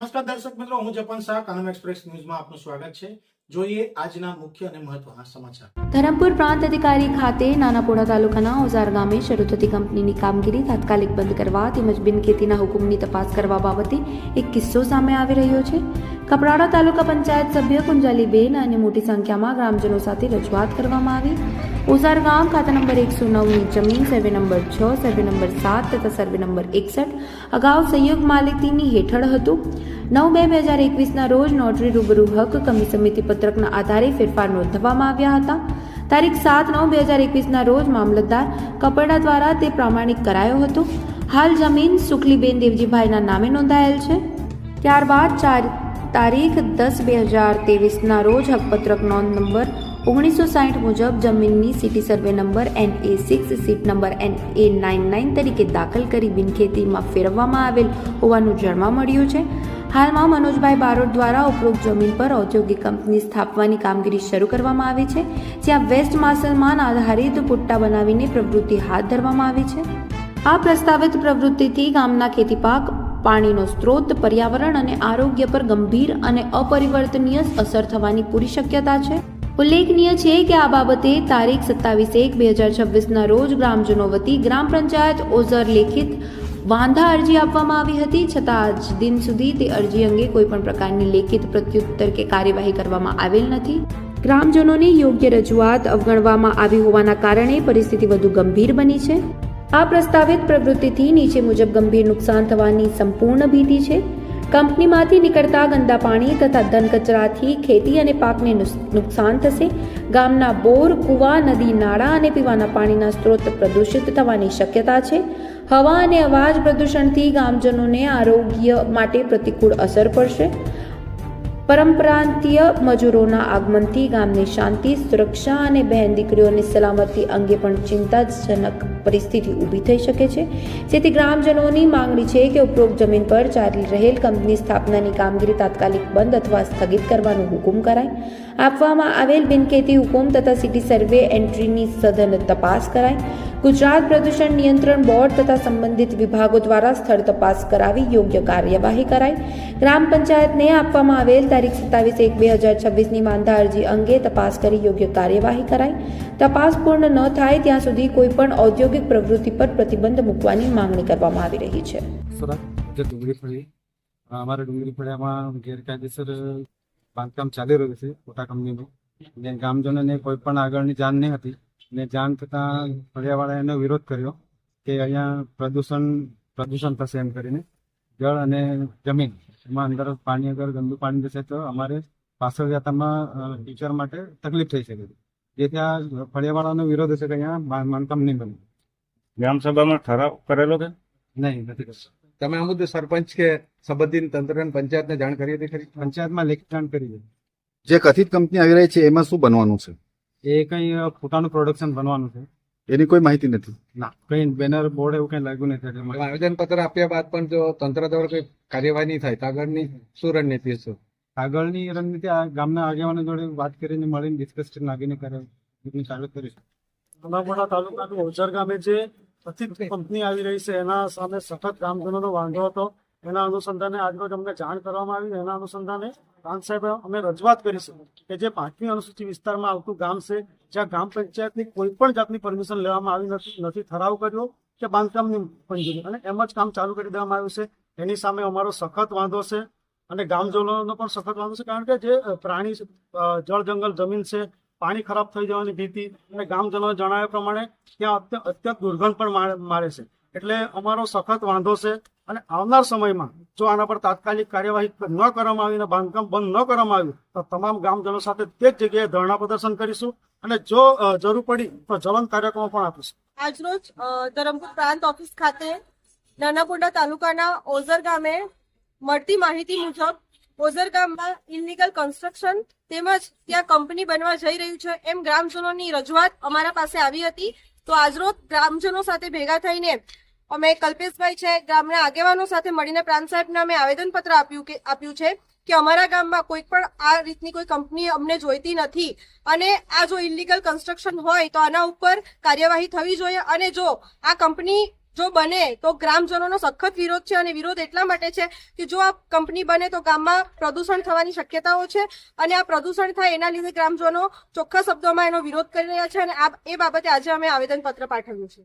નમસ્કાર દર્શક મિત્રો હું જપન શાહ કાનમ એક્સપ્રેસ ન્યૂઝમાં આપનું સ્વાગત છે. ધરમપુર પ્રાંત અધિકારી ખાતે નાનાપોડા તાલુકાના ઓઝાર ગામે શરૂ થતી કંપનીની કામગીરી તાત્કાલિક બંધ કરવા તેમજ બિનખેતીના હુકમની તપાસ કરવા બાબતે એક કિસ્સો સામે આવી રહ્યો છે. કપરાડા તાલુકા પંચાયત સભ્ય કુંજાલીબેન અને મોટી સંખ્યામાં ગ્રામજનો સાથે રજૂઆત કરવામાં આવી. ઓઝાર ગામ ખાતા નંબર એકસો નવની જમીન, સર્વે નંબર છ, સર્વે નંબર સાત તથા સર્વે નંબર એકસઠ અગાઉ સંયોગ માલિકીની હેઠળ હતું. નવ બે બે હજાર એકવીસના રોજ નોટરી રૂબરૂ હક કમી સમિતિ પત્રકના આધારે ફેરફાર નોંધવામાં આવ્યા હતા. તારીખ સાત નવ બે હજાર એકવીસના રોજ મામલતદાર કપરડા દ્વારા તે પ્રામાણિક કરાયો હતો. હાલ જમીન સુખલીબેન દેવજીભાઈના નામે નોંધાયેલ છે. ત્યારબાદ ચાર તારીખ દસ બે હજાર ત્રેવીસના રોજ હકપત્રક નોંધ નંબર ઓગણીસો સાઠ મુજબ જમીનની city survey number N A six, sheet number N A nine nine તરીકે દાખલ કરી બિનખેતીમાં ફેરવવામાં આવેલ હોવાનું જાણવા મળ્યું છે. હાલમાં મનોજભાઈ બારોટ દ્વારા ઉપરોક્ત જમીન પર ઔદ્યોગિક કંપની સ્થાપવાની કામગીરી શરૂ કરવામાં આવી છે, જ્યાં વેસ્ટ માસલમાન આધારિત પુટ્ટા બનાવીને પ્રવૃત્તિ હાથ ધરવામાં આવી છે. આ પ્રસ્તાવિત પ્રવૃત્તિથી ગામના ખેતીપાક, પાણીનો સ્ત્રોત, પર્યાવરણ અને આરોગ્ય પર ગંભીર અને અપરિવર્તનીય અસર થવાની પૂરી શક્યતા છે. ઉલ્લેખનીય છે કે આ બાબતે તારીખ સત્તાવીસ એક બે હજાર છવ્વીસના રોજ ગ્રામજનો વતી ગ્રામ પંચાયત ઓઝર લેખિત વાંધા અરજી આપવામાં આવી હતી, છતાં આજ દિન સુધી તે અરજી અંગે કોઈપણ પ્રકારની લેખિત પ્રત્યુત્તર કે કાર્યવાહી કરવામાં આવેલ નથી. ગ્રામજનોની યોગ્ય રજૂઆત અવગણવામાં આવી હોવાના કારણે પરિસ્થિતિ વધુ ગંભીર બની છે. આ પ્રસ્તાવિત પ્રવૃત્તિથી નીચે મુજબ ગંભીર નુકસાન થવાની સંપૂર્ણ ભીતિ છે. કંપનીમાંથી નીકળતા ગંદા પાણી તથા ધન કચરાથી ખેતી અને પાકને નુકસાન થશે. ગામના બોર, કુવા, નદી, નાળા અને પીવાના પાણીના સ્ત્રોત પ્રદૂષિત થવાની શક્યતા છે. હવા અને અવાજ પ્રદૂષણથી ગામજનોને આરોગ્ય માટે પ્રતિકૂળ અસર પડશે. પરંપરાંતીય મજૂરોના આગમનથી ગામની શાંતિ, સુરક્ષા અને બહેન દીકરીઓની સલામતી અંગે પણ ચિંતાજનક પરિસ્થિતિ ઊભી થઈ શકે છે. જેથી ગ્રામજનોની માંગણી છે કે ઉપરોક્ત જમીન પર ચાલી રહેલ કંપની સ્થાપનાની કામગીરી તાત્કાલિક બંધ અથવા સ્થગિત કરવાનો હુકમ કરાય. આપવામાં આવેલ બિનખેતી હુકુમ તથા સિટી સર્વે એન્ટ્રીની સઘન તપાસ કરાય. ગુજરાત પ્રદૂષણ નિયંત્રણ બોર્ડ તથા સંબંધિત વિભાગો દ્વારા સ્થળ તપાસ કરાવી યોગ્ય કાર્યવાહી કરાય ગ્રામ પંચાયતને આપવામાં આવેલ તારીખ સત્તાવીસ એક બે હજાર છવ્વીસની માંદા અરજી અંગે તપાસ કરી યોગ્ય કાર્યવાહી કરાય તપાસ પૂર્ણ ન થાય ત્યાં સુધી કોઈપણ ઔદ્યોગિક પ્રવૃત્તિ પર પ્રતિબંધ મૂકવાની માંગણી કરવામાં આવી રહી છે. જે ડુંગળી ફળિયામાં ગેરકાયદેસર બાંધકામ ચાલી રહ્યું છે, મોટા કંપનીનું. ને ગામજનોને કોઈ પણ આગળની જાણ નહીં હતી. ને જાણ થતાં ફળિયાવાળાએ એનો વિરોધ કર્યો કે અહીંયા પ્રદૂષણ પ્રદૂષણ થશે એમ કરીને. જળ અને જમીન એમાં અંદર પાણી અગર ગંદુ પાણી જશે તો અમારે પાછળ જતામાં ટીચર માટે તકલીફ થઈ શકે. જેથી આ ફળિયાવાળાનો વિરોધ હશે કે અહીંયા બાંધકામ નહીં બને. ગ્રામસભામાં ઠરાવ કરેલો કે નહીં નથી કરતો તમે આ મુદ્દે સરપંચ કે સંબંધિત તંત્ર અને પંચાયતને જાણ કરી હતી ખરી? પંચાયતમાં લેખિત જાણ કરી હતી જે કથિત કંપની આવી રહી છે એમાં શું બનવાનું છે? એ કઈ પોતાનું પ્રોડક્શન બનવાનું છે. એની કોઈ માહિતી નથી? ના કઈ બેનર બોર્ડ એવું કઈ લાગ્યું નથી આવેદન પત્ર આપ્યા બાદ પણ જો તંત્ર દ્વારા કોઈ કાર્યવાહી નહીં થાય તો આગળની શું રણનીતિ છે? આગળની રણનીતિ આ ગામના આગેવાનો જોડે વાત કરીને મળીને ડિસ્કસ કરીને કરે ચાલુ કરીશું. નાનાપોડા તાલુકાનું ઓજર ગામે જે કથિત કંપની આવી રહી છે એના સામે સખત ગ્રામજનોનો વાંધો હતો. એના અનુસંધાને આજરોજ અમને જાણ કરવામાં આવી એના અનુસંધાને પ્રાંત સાહેબ અમે રજૂઆત કરી છે કે જે પાંચમી અનુસૂચિત વિસ્તારમાં આવતું ગામ છે, જ્યાં ગ્રામ પંચાયતની કોઈ પણ જાતની પરમિશન લેવામાં આવી નથી નથી. ઠરાવ કર્યો કે બાંધકામની મંજૂરી. અને એમ જ કામ ચાલુ કરી દેવામાં આવ્યું છે. એની સામે અમારો સખત વાંધો છે અને ગામજનોનો પણ સખત વાંધો છે, કારણ કે જે પ્રાણી જળ, જંગલ, જમીન છે, પાણી ખરાબ થઈ જવાની ભીતિ અને ગામજનો જણાવ્યા પ્રમાણે ત્યાં અત્ય- અત્યંત દુર્ગંધ પણ મારે છે. એટલે અમારો સખત વાંધો છે અને આવનાર સમયમાં જો આના પર તાત્કાલિક કાર્યવાહી ન કરવામાં આવી અને બાંધકામ બંધ ન કરવામાં આવ્યું, તો તમામ ગામજનો સાથે તે જ જગ્યાએ ધરણા પ્રદર્શન કરીશું અને જો જરૂર પડી તો જલન કાર્યક્રમો પણ આપીશું. આજરોજ ધરમપુર પ્રાંત ઓફિસ ખાતે નાનાપુંડા તાલુકાના ઓઝર ગામે મળતી માહિતી મુજબ, ઓઝર ગામમાં ઇલીગલ કન્સ્ટ્રક્શન તેમજ ત્યાં કંપની બનવા જઈ રહ્યું છે એમ ગ્રામજનોની રજૂઆત અમારા પાસે આવી હતી. તો આજરોજ ગ્રામજનો સાથે ભેગા થઈને અમે કલ્પેશભાઈ છે, ગામના આગેવાનો સાથે મળીને પ્રાંત સાહેબને અમે આવેદનપત્ર આપ્યું કે આપ્યું છે કે અમારા ગામમાં કોઈ પણ આ રીતની કોઈ કંપની અમને જોઈતી નથી. અને આ જો ઇલીગલ કન્સ્ટ્રક્શન હોય તો આના ઉપર કાર્યવાહી થવી જોઈએ. અને જો આ કંપની જો બને તો ગ્રામજનોનો સખત વિરોધ છે અને વિરોધ એટલા માટે છે કે જો આ કંપની બને તો ગામમાં પ્રદૂષણ થવાની શક્યતાઓ છે. અને આ પ્રદૂષણ થાય એના લીધે ગ્રામજનો ચોખ્ખા શબ્દોમાં એનો વિરોધ કરી રહ્યા છે અને આ એ બાબતે આજે અમે આવેદનપત્ર પાઠવ્યું છે.